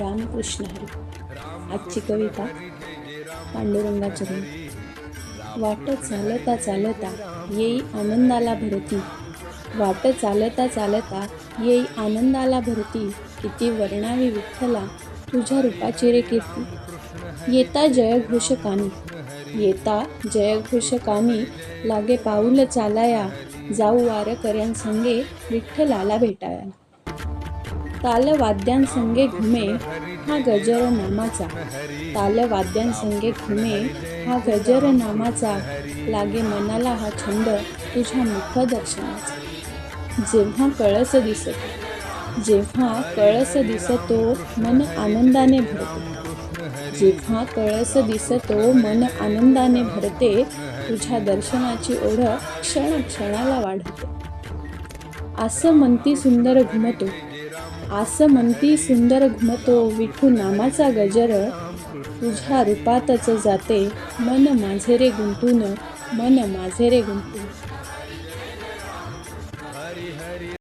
रामकृष्ण हरी. आजची कविता पांडुरंगाचरण वाट चालता चालता येई आनंदाला भरती. वाट चालता चालता येई आनंदाला भरती. किती वर्णावी विठ्ठला तुझ्या रूपाची रे कीर्ती. येता जयघोष कानी येता जयघोष कानी लागे पाऊल चालाया. जाऊ वारकऱ्यांसंगे विठ्ठलाला भेटाया. तालवाद्यांसंगे घुमे हा गजर नामाचा तालवाद्यांसंगे घुमे हा गजर नामाचा लागे मनाला हा छंद तुझ्या मुख दर्शनाचा. जेव्हा कळस दिसतो जेव्हा कळस दिसतो मन आनंदाने भरते. जेव्हा कळस दिसतो मन आनंदाने भरते तुझ्या दर्शनाची ओढ क्षण क्षणाला वाढते. असं म्हणती सुंदर घुमतो. असं म्हणती सुंदर घुमतो विठू नामाचा गजर. तुझ्या रूपातच जाते मन माझे रे गुंतून मन माझे रे गुंतून.